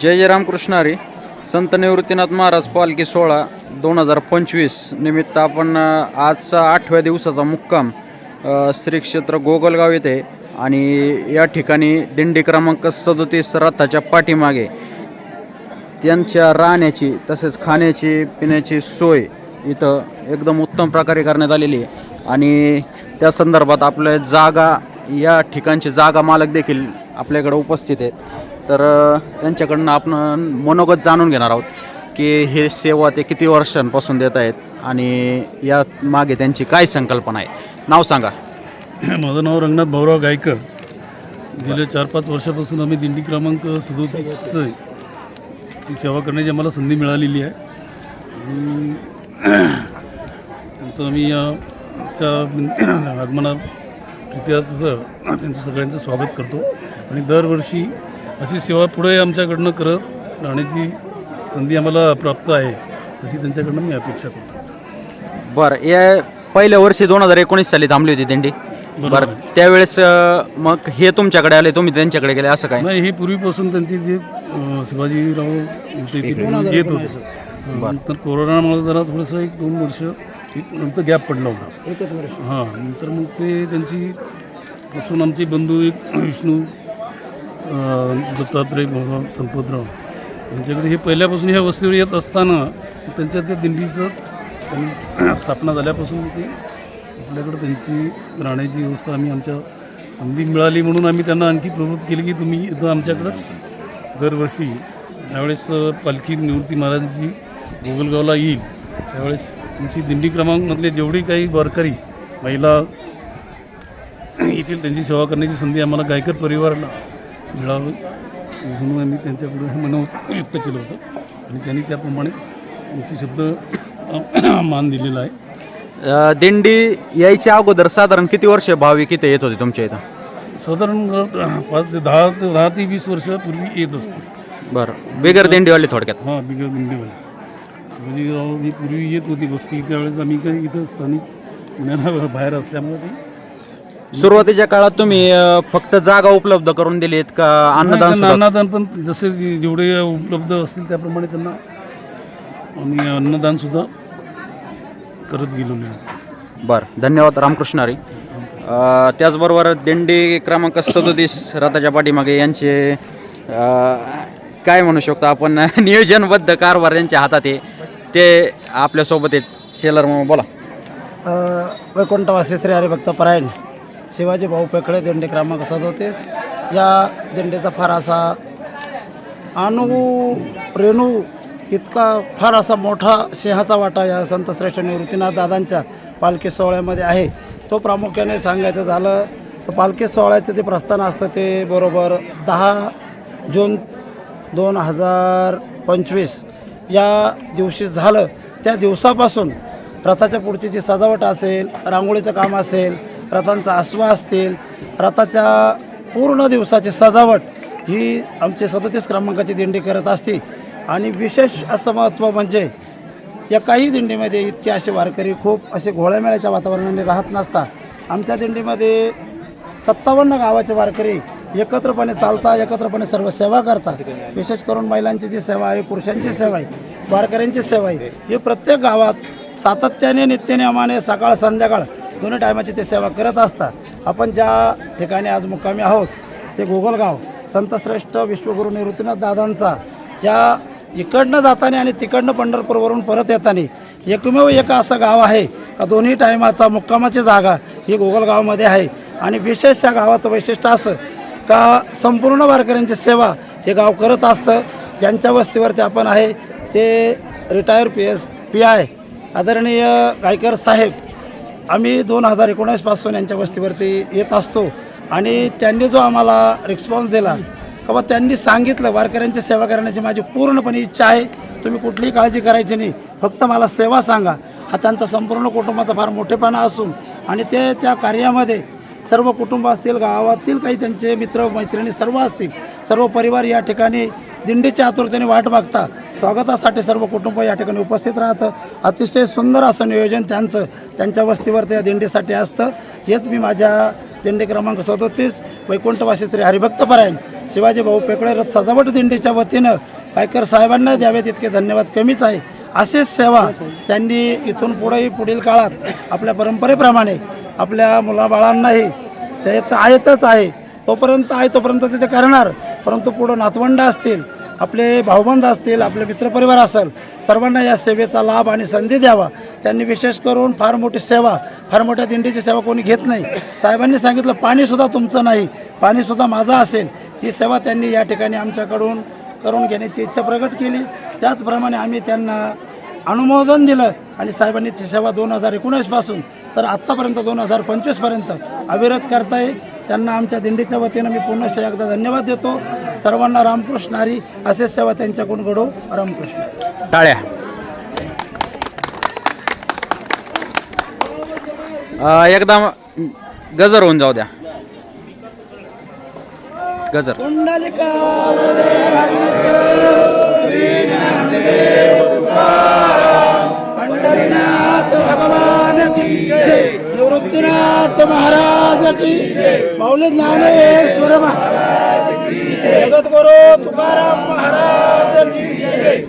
जय जय रामकृष्ण हरी. संत निवृत्तीनाथ महाराज पालखी सोहळा दोन हजार पंचवीस निमित्त आपण आजचा आठव्या दिवसाचा मुक्काम श्री क्षेत्र गोगलगाव येथे आणि या ठिकाणी दिंडी क्रमांक सदोतीस रथाच्या पाठीमागे त्यांच्या राहण्याची तसेच खाण्याची पिण्याची सोय इथं एकदम उत्तम प्रकारे करण्यात आलेली आहे. आणि त्या संदर्भात आपल्या जागा या ठिकाणचे जागा मालक देखील आपल्याकडे उपस्थित आहेत. तर त्यांच्याकडनं आपण मनोगत जाणून घेणार आहोत की हे सेवा ते किती वर्षांपासून देत आहेत आणि या मागे त्यांची काय संकल्पना आहे. नाव सांगा. माझं नाव रंगनाथ भाऊराव गायकर. गेल्या चार पाच वर्षापासून आम्ही दिंडी क्रमांक सदोतीस ची सेवा करण्याची आम्हाला संधी मिळालेली आहे. आणि त्यांचं आम्ही याच्या आगमना इतिहासाचं त्यांचं सगळ्यांचं स्वागत करतो. आणि दरवर्षी अशी सेवा पुढे आमच्याकडनं करत राहण्याची संधी आम्हाला प्राप्त आहे अशी त्यांच्याकडनं मी अपेक्षा करतो. बरं या पहिल्या वर्षी दोन हजार एकोणीस साली थांबली होती दिंडी. बरं त्यावेळेस मग हे तुमच्याकडे आले तुम्ही त्यांच्याकडे गेले असं काय? नाही हे पूर्वीपासून त्यांची जे शिवाजीराव होते येत होते. नंतर कोरोनामुळे जरा थोडंसं एक दोन वर्ष एक नंतर गॅप पडला होता. एकच वर्ष. हां नंतर मग ते त्यांची पासून आमचे बंधू एक विष्णू दत्तात्रय भाऊराव संपतराव. यांच्याकडे हे पहिल्यापासून ह्या वस्तीवर येत असताना त्यांच्या त्या दिंडीचं त्यांनी स्थापना झाल्यापासून ते आपल्याकडं त्यांची राहण्याची व्यवस्था आम्ही आमच्या संधी मिळाली म्हणून आम्ही त्यांना आणखी प्रवृत्त केली की तुम्ही इथं आमच्याकडंच दरवर्षी ज्यावेळेस पालखी निवृत्ती महाराजांची गोगलगावला येईल त्यावेळेस तुमची दिंडी क्रमांकमधले जेवढी काही वारकरी महिला येथील त्यांची सेवा करण्याची संधी आम्हाला गायकर परिवाराला मिळावी म्हणून आम्ही त्यांच्याकडे हे मनोत व्यक्त केलं होतं. आणि त्यांनी त्याप्रमाणे आमचे शब्द मान दिलेला आहे. अ, दिंडी यायच्या अगोदर साधारण किती वर्ष भाविक इथे येत होते तुमच्या इथं? साधारण पाच ते दहा ते दहा ते वीस वर्षापूर्वी येत असते बरं. बिगर दिंडीवाले थोडक्यात. हां बिगर दिंडीवाले. शिवाजीराव ही पूर्वी येत होती वस्ती त्यावेळेस आम्ही काही इथं स्थानिक पुण्याला बाहेर असल्यामुळे ती सुरुवातीच्या काळात तुम्ही अ, फक्त जागा उपलब्ध करून दिलीत का अन्नदान सुद्धा? अन्नदान पण जसे जे- जेवढे उपलब्ध असतील त्याप्रमाणे त्यांना आम्ही अन्नदान सुद्धा करत गेलेलो आहे बरं धन्यवाद रामकृष्ण हरी. अ, त्याचबरोबर दिंडी क्रमांक सदोतीस रथाच्या पाठीमागे यांचे अ, काय म्हणू शकतो आपण नियोजनबद्ध कारभार यांच्या हातात आहे. ते आपल्यासोबत आहेत. शेलर मग बोला. अ, वैकुंठवासी श्री हरिभक्त परायण. शिवाजी भाऊ पेखळे दिंडी क्रमांक सदोतीस. या दिंडीचा फार असा अनु रेणू इतका फार असा मोठा सिंहाचा वाटा या संतश्रेष्ठ निवृत्तीनाथ दादांच्या पालखी सोहळ्यामध्ये आहे. तो प्रामुख्याने सांगायचं झालं तर पालखी सोहळ्याचं जे प्रस्थान असतं ते बरोबर दहा जून दोन हजार पंचवीस या दिवशी झालं. त्या दिवसापासून रथाच्या पुढची जी सजावट असेल रांगोळीचं काम असेल रथांचा आसवा असतील रथाच्या पूर्ण दिवसाची सजावट ही आमची सदतीस क्रमांकाची दिंडी करत असते. आणि विशेष असं महत्त्व म्हणजे या काही दिंडीमध्ये इतके असे वारकरी खूप असे घोळ्यामेळ्याच्या वातावरणाने राहत नसता. आमच्या दिंडीमध्ये सत्तावन्न गावाचे वारकरी एकत्रपणे चालता एकत्रपणे सर्व सेवा करता. विशेष करून महिलांची जी सेवा आहे पुरुषांची सेवा आहे वारकऱ्यांची सेवा आहे ही प्रत्येक गावात सातत्याने नित्यनियमाने सकाळ संध्याकाळ दोन्ही टायमाची ते सेवा करत असता आपण ज्या ठिकाणी आज मुक्कामी आहोत ते गोगलगाव संतश्रेष्ठ विश्वगुरू निवृत्तीनाथ दादांचा या इकडनं जाताना आणि तिकडनं पंढरपूरवरून परत येताना एकमेव एक असं गाव आहे का? दोन्ही टायमाचा मुक्कामाची जागा ही गोगलगावमध्ये आहे. आणि विशेष या गावाचं वैशिष्ट्य असं का संपूर्ण वारकऱ्यांची सेवा हे गाव करत असतं. ज्यांच्या वस्तीवरती आपण आहे ते retire P S P I आदरणीय गायकर साहेब आम्ही दोन हजार एकोणीसपासून यांच्या वस्तीवरती येत असतो. आणि त्यांनी जो आम्हाला रिस्पॉन्स दिला का बा त्यांनी सांगितलं वारकऱ्यांची सेवा करण्याची माझी पूर्णपणे इच्छा आहे. तुम्ही कुठलीही काळजी करायची नाही. फक्त मला सेवा सांगा. हा त्यांचा संपूर्ण कुटुंबाचा फार मोठेपणा असून आणि ते त्या कार्यामध्ये सर्व कुटुंब असतील गावातील काही त्यांचे मित्र मैत्रिणी सर्व असतील सर्व परिवार या ठिकाणी दिंडीच्या आतुरतेने वाट बघता. स्वागतासाठी सर्व कुटुंब या ठिकाणी उपस्थित राहतं. अतिशय सुंदर असं नियोजन त्यांचं त्यांच्या वस्तीवर त्या दिंडीसाठी असतं. हेच मी माझ्या दिंडी क्रमांक सदोतीस वैकुंठवासी श्री हरिभक्तपरायण शिवाजी भाऊ पेकळे रथ सजावट दिंडीच्या वतीनं पायकर साहेबांना द्यावेत. इतके धन्यवाद. कमीच आहे. अशीच सेवा त्यांनी इथून पुढेही पुढील काळात आपल्या परंपरेप्रमाणे आपल्या मुलाबाळांनाही ते तर आहेतच आहे. तोपर्यंत आहे तोपर्यंत तिथे करणार. परंतु पुढं नातवंड असतील आपले भाऊबंद असतील आपले मित्रपरिवार असेल सर्वांना या सेवेचा लाभ आणि संधी द्यावा. त्यांनी विशेष करून फार मोठी सेवा फार मोठ्या दिंडीची सेवा कोणी घेत नाही. साहेबांनी सांगितलं पाणीसुद्धा तुमचं नाही पाणीसुद्धा माझं असेल. ही सेवा त्यांनी या ठिकाणी आमच्याकडून करून घेण्याची इच्छा प्रकट केली. त्याचप्रमाणे आम्ही त्यांना अनुमोदन दिलं आणि साहेबांनी ती सेवा दोन हजार एकोणीसपासून तर आत्तापर्यंत दोन हजार पंचवीसपर्यंत अविरत करताय त्यांना आमच्या दिंडीच्या वतीनं मी पुन्हा एकदा धन्यवाद देतो. सर्वांना रामकृष्ण हरी असेच सेवा त्यांच्याकडून घडो. रामकृष्ण. टाळ्या. अ, एकदा गजर होऊन जाऊ द्या. गजर. पंढरीनाथ भगवान निवृत्तीनाथ महाराज की जय। माऊली ज्ञानेश्वर महाराज की तुकाराम महाराज की जय।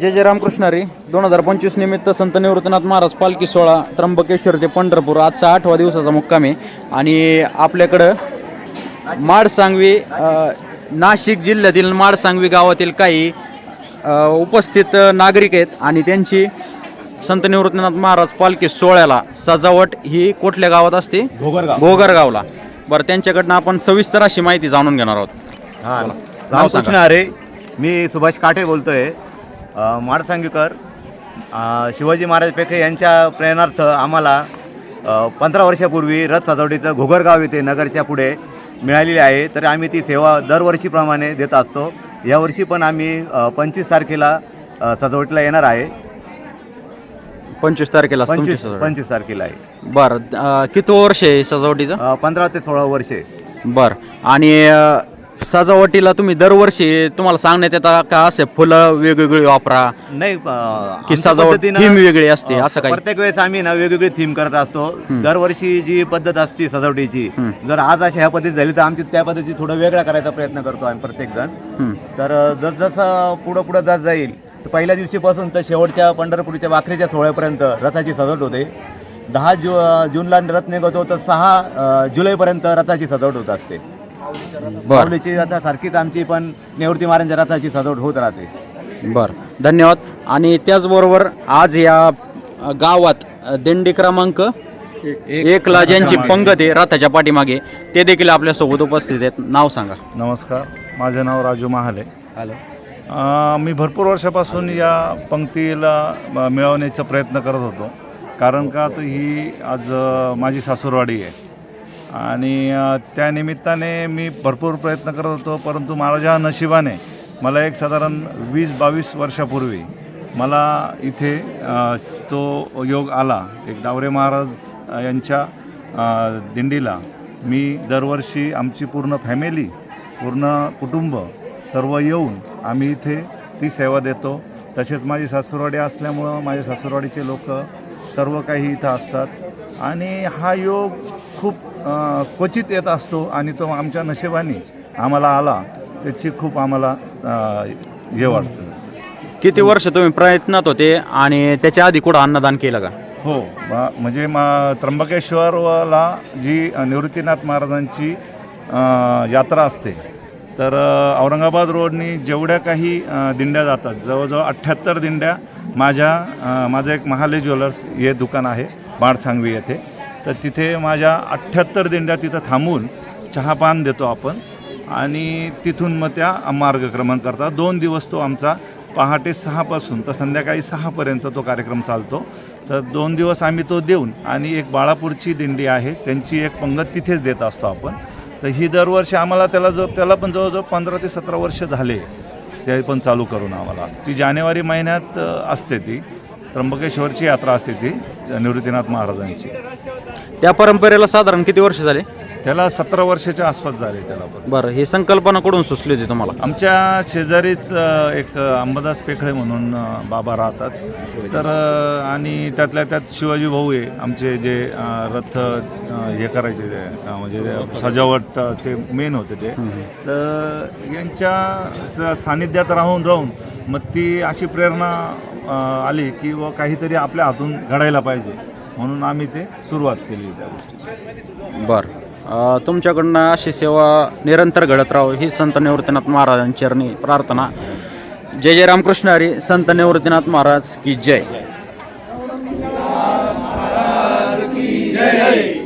जय रामकृष्ण दोन हजार पंचवीस निमित्त संत निवृत्तीनाथ महाराज पालखी सोहळा त्र्यंबकेश्वर ते पंढरपूर आजचा आठवा दिवसाचा मुक्काम. आहे आणि आपल्याकडं माडसांगवी नाशिक जिल्ह्यातील माडसांगवी गावातील काही उपस्थित नागरिक आहेत आणि त्यांची संत निवृत्तीनाथ महाराज पालखी सोहळ्याला सजावट ही कुठल्या गावात असते? घोगरगाव. घोगरगावला बरं त्यांच्याकडनं आपण सविस्तर अशी माहिती जाणून घेणार आहोत. हा नाव रामकृष्ण सांगा. अरे मी सुभाष काटे बोलतोय. अ, माडसांगीकर. अ, शिवाजी महाराज पेखे यांच्या प्रेरणार्थ आम्हाला पंधरा वर्षापूर्वी रथ सजावटीचं घोगरगाव येथे नगरच्या पुढे मिळालेली आहे. तर आम्ही ती सेवा दरवर्षीप्रमाणे देत असतो. यावर्षी पण आम्ही पंचवीस तारखेला सजावटीला येणार आहे. पंचवीस तारखेला पंचवीस. पंचवीस तारखेला आहे. बरं किती वर्ष आहे सजावटीचं? पंधरा ते सोळा वर्षे बरं. आणि सजावटीला तुम्ही दरवर्षी तुम्हाला सांगण्यात येतं का असे फुलं वेगवेगळी वापरा? नाही अ, की आमच्या सजावट थीम वेगळी असते असं काही? प्रत्येक वेळेस आम्ही ना वेगवेगळी थीम करत असतो. दरवर्षी जी पद्धत असते सजावटीची जर आज अशी ह्या पद्धती झाली तर आमची त्या पद्धती थोडं वेगळा करायचा प्रयत्न करतो आम्ही प्रत्येक जण तर अ, जसजसं पुढं पुढं जात जाईल तर पहिल्या दिवशीपासून तर शेवटच्या पंढरपूरच्या वाखरीच्या सोहळ्यापर्यंत रथाची सजावट होते. दहा जु जूनला रथ निघतो तर सहा अ, जुलैपर्यंत रथाची सजावट होत असते. बरं. माऊलीची रथासारखीच आमची पण निवृत्ती महाराजांच्या रथाची सजावट होत राहते. बरं धन्यवाद. आणि त्याचबरोबर आज या गावात दिंडी क्रमांक एकला ज्यांची पंगत आहे रथाच्या पाठीमागे ते देखील आपल्यासोबत उपस्थित आहेत. नाव सांगा. नमस्कार माझे नाव राजू महाले. हॅलो. मी भरपूर वर्षापासून या पंक्तीला मिळवण्याचा प्रयत्न करत होतो. कारण का तर ही आज माझी सासूरवाडी आहे. आणि त्यानिमित्ताने मी भरपूर प्रयत्न करत होतो परंतु माझ्या नशिबाने मला एक साधारण वीस बावीस वर्षापूर्वी मला इथे तो योग आला. एक डावरे महाराज यांच्या दिंडीला. मी दरवर्षी आमची पूर्ण फॅमिली पूर्ण कुटुंब सर्व येऊन आम्ही इथे ती सेवा देतो. तसेच माझी सासूरवाडी असल्यामुळं माझ्या सासूरवाडीचे लोक सर्व काही इथं असतात. आणि हा योग खूप क्वचित येत असतो आणि तो आमच्या नशिबाने आम्हाला आला त्याची खूप आम्हाला हे वाटतं. किती वर्ष तुम्ही प्रयत्नात होते आणि त्याच्या आधी कुठं अन्नदान केलं का? हो म्हणजे मा त्र्यंबकेश्वरला जी निवृत्तीनाथ महाराजांची यात्रा असते तर औरंगाबाद रोडनी जेवढ्या काही दिंड्या जातात जवळजवळ अठ्ठ्याहत्तर दिंड्या माझ्या माझं एक महाले ज्वेलर्स हे दुकान आहे बाणसांगवी येथे. तर तिथे माझ्या अठ्ठ्याहत्तर दिंड्या तिथं थांबून चहापान देतो आपण. आणि तिथून मग त्या मार्गक्रमण करतात. दोन दिवस तो आमचा पहाटे सहापासून तर संध्याकाळी सहापर्यंत तो कार्यक्रम चालतो. तर दोन दिवस आम्ही तो देऊन आणि एक बाळापूरची दिंडी आहे त्यांची एक पंगत तिथेच देत असतो आपण. तर ही दरवर्षी आम्हाला त्याला जो त्याला पण जवळजवळ पंधरा ते सतरा वर्ष झाले. ते पण चालू करून आम्हाला. ती जानेवारी महिन्यात असते ती. त्र्यंबकेश्वरची यात्रा असते ती निवृत्तीनाथ महाराजांची. त्या परंपरेला साधारण किती वर्ष झाले? त्याला सतरा वर्षाच्या आसपास झाले त्याला पण. बरं ही संकल्पना कुठून सुचली होती तुम्हाला? आमच्या शेजारीच अ, एक अंबादास पेखळे म्हणून अ, बाबा राहतात. तर अ, आणि त्यातल्या त्यात शिवाजी भाऊ आहे आमचे जे अ, रथ अ, हे करायचे ते, अ, म्हणजे सजावटचे मेन होते ते. तर यांच्या स- सानिध्यात राहून राहून मग ती अशी प्रेरणा अ, आली की व काहीतरी आपल्या हातून घडायला पाहिजे. म्हणून आम्ही ते सुरुवात केली त्या गोष्टी बरं. अ, तुमच्याकडनं अशी सेवा निरंतर घडत राहो ही संत निवृत्तीनाथ महाराजांची चरणी प्रार्थना. जय जय रामकृष्ण हरी संत निवृत्तीनाथ महाराज की जय.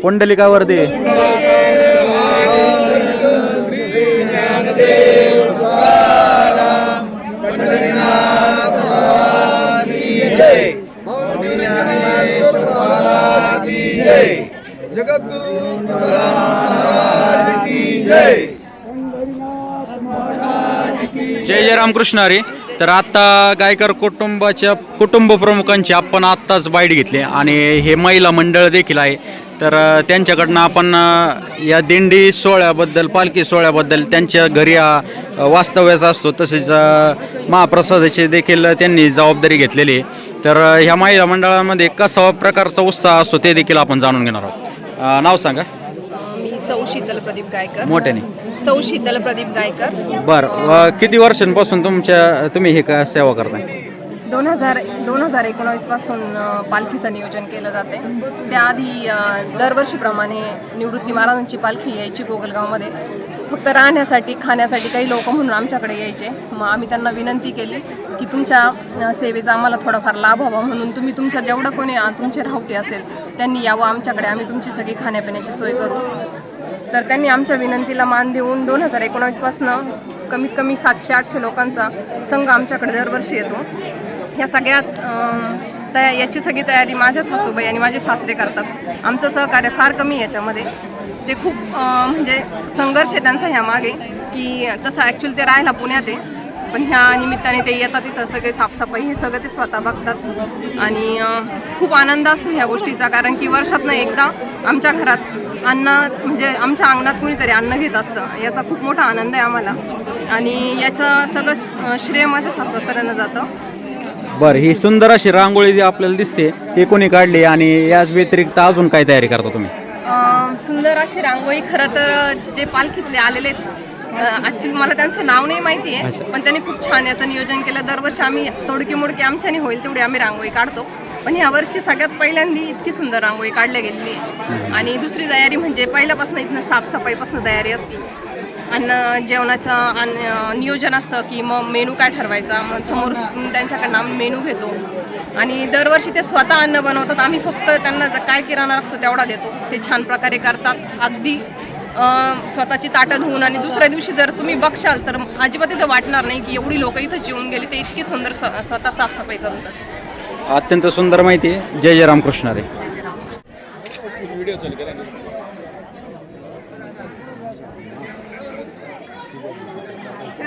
पुंडलिकावरती जय जय रामकृष्ण हरी. तर आता गायकर कुटुंबाच्या कुटुंब प्रमुखांची आपण आत्ताच बाईट घेतली आणि हे महिला मंडळ देखील आहे. तर त्यांच्याकडनं आपण या दिंडी सोहळ्याबद्दल पालखी सोहळ्याबद्दल त्यांच्या घरी अ, वास्तव्याचा असतो. तसेच महाप्रसादाची देखील त्यांनी जबाबदारी घेतलेली आहे. तर ह्या महिला मंडळामध्ये कसा प्रकारचा उत्साह असतो ते देखील आपण जाणून घेणार आहोत. नाव सांगा. मी सौ शीतल प्रदीप गायकर. मोठ्याने? सौ शीतल प्रदीप गायकर. बरं अ, किती वर्षांपासून तुमच्या तुम्ही हे का सेवा करताय? दोन हजार दोन हजार एकोणावीसपासून अ, पालखीचं नियोजन केलं जाते. त्याआधी अ, दरवर्षीप्रमाणे निवृत्ती महाराजांची पालखी यायची गोगलगावमध्ये. फक्त राहण्यासाठी खाण्यासाठी काही लोक म्हणून आमच्याकडे यायचे. मग आम्ही त्यांना विनंती केली की तुमच्या सेवेचा आम्हाला थोडाफार लाभ हवा म्हणून तुम्ही तुमच्या जेवढं कोणी तुमचे राहते असेल त्यांनी यावं आमच्याकडे. आम्ही तुमची सगळी खाण्यापिण्याची सोय करू. तर त्यांनी आमच्या विनंतीला मान देऊन दोन हजार एकोणावीसपासनं कमीत कमी सातशे आठशे लोकांचा संघ आमच्याकडे दरवर्षी येतो. ह्या सगळ्यात तया याची सगळी तयारी माझ्या सासूबाई आणि माझे सासरे करतात. आमचं सहकार्य फार कमी याच्यामध्ये. ते खूप म्हणजे संघर्ष आहे त्यांचा ह्या मागे की तसं ॲक्च्युली ते राहायला पुण्यात आहे. पण ह्या निमित्ताने ते येतात तिथं सगळे साफसफाई हे सगळं ते स्वतः बघतात. आणि खूप आनंद असतो ह्या गोष्टीचा कारण की वर्षातनं एकदा आमच्या घरात अन्न म्हणजे आमच्या अंगणात कुणीतरी अन्न घेत असतं. याचा खूप मोठा आनंद आहे आम्हाला. आणि याचं सगळं श्रेय माझ्या सासऱ्यांना जातं. बरं ही सुंदर अशी रांगोळी जी आपल्याला दिसते ती कोणी काढली आणि याच व्यतिरिक्त अजून काय तयारी करता तुम्ही? सुंदर अशी रांगोळी खरं तर जे पालखीतले आलेले ॲक्च्युली मला त्यांचं नाव नाही माहिती आहे पण त्यांनी खूप छान याचं नियोजन केलं. दरवर्षी आम्ही तोडकी मोडकी आमच्याने होईल तेवढी आम्ही रांगोळी काढतो. पण ह्या वर्षी सगळ्यात पहिल्यांदी इतकी सुंदर रांगोळी काढल्या गेलेली आहे. आणि दुसरी तयारी म्हणजे पहिल्यापासून इथनं साफसफाईपासून तयारी असते. अन्न जेवणाचं नियोजन असतं की मग मेनू काय ठरवायचा? मग समोर त्यांच्याकडनं आम्ही मेनू घेतो. आणि दरवर्षी ते स्वतः अन्न बनवतात. आम्ही फक्त त्यांना जर काय किराणा लागतो तेवढा देतो. ते छान प्रकारे करतात. अगदी अं, स्वतःची ताटं धुवून आणि दुसऱ्या दिवशी जर तुम्ही बघशाल तर अजिबात इथं वाटणार नाही की एवढी लोक इथं जेवून गेली. ते इतकी सुंदर स्व स्वतः साफसफाई करून जातात. अत्यंत सुंदर माहिती आहे. जय जय रामकृष्ण रे.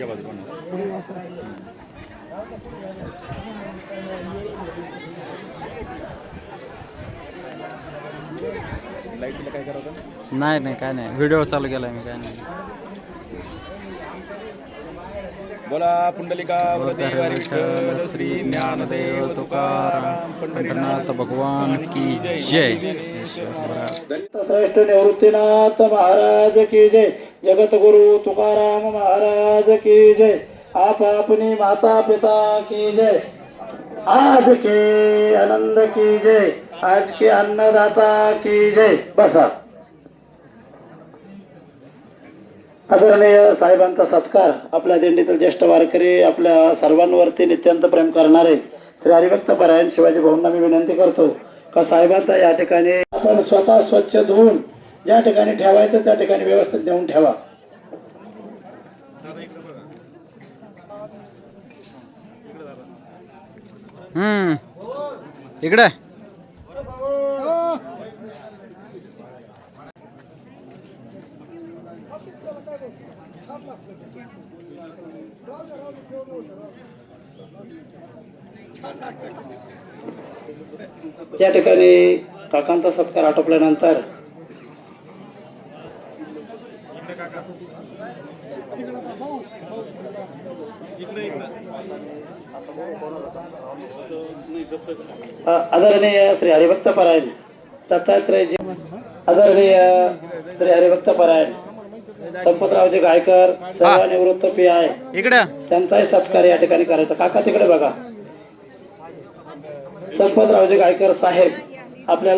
या बाजू ना लाईटीला काय करावं? नाही नाही काय नाही. व्हिडिओ चालू केला मी काय नाही. बोला पुंडलिका श्री ज्ञानदेव तुकाराम पंढरनाथ भगवान की जय. निवृत्तीनाथ महाराज की जय. जगतगुरु तुकाराम महाराज की जय। आप अपनी माता पिता की जय। आज के आनंद की जय। आज के अन्नदाता की जय। बसा आदरणीय साहेबांचा सत्कार आपल्या दिंडीतील ज्येष्ठ वारकरी आपल्या सर्वांवरती नित्यंत प्रेम करणारे श्री हरिभक्त परायण शिवाजी भाऊंना मी विनंती करतो का साहेबांचा या ठिकाणी आपण स्वतः स्वच्छ धुवून ज्या ठिकाणी ठेवायचं त्या ठिकाणी व्यवस्थित नेऊन ठेवा. हम्म. इकडे. या ठिकाणी काकांचा सत्कार आटोपल्यानंतर अ, आदरणीय श्री हरिभक्त परायण दत्तात्रय जी आदरणीय श्री हरिभक्त परायण संपतरावजी गायकर सेवानिवृत्त पी आय इकडे. त्यांचाही सत्कार या ठिकाणी करायचा. काका तिकडे बघा. संपतरावजी गायकर साहेब आपल्याला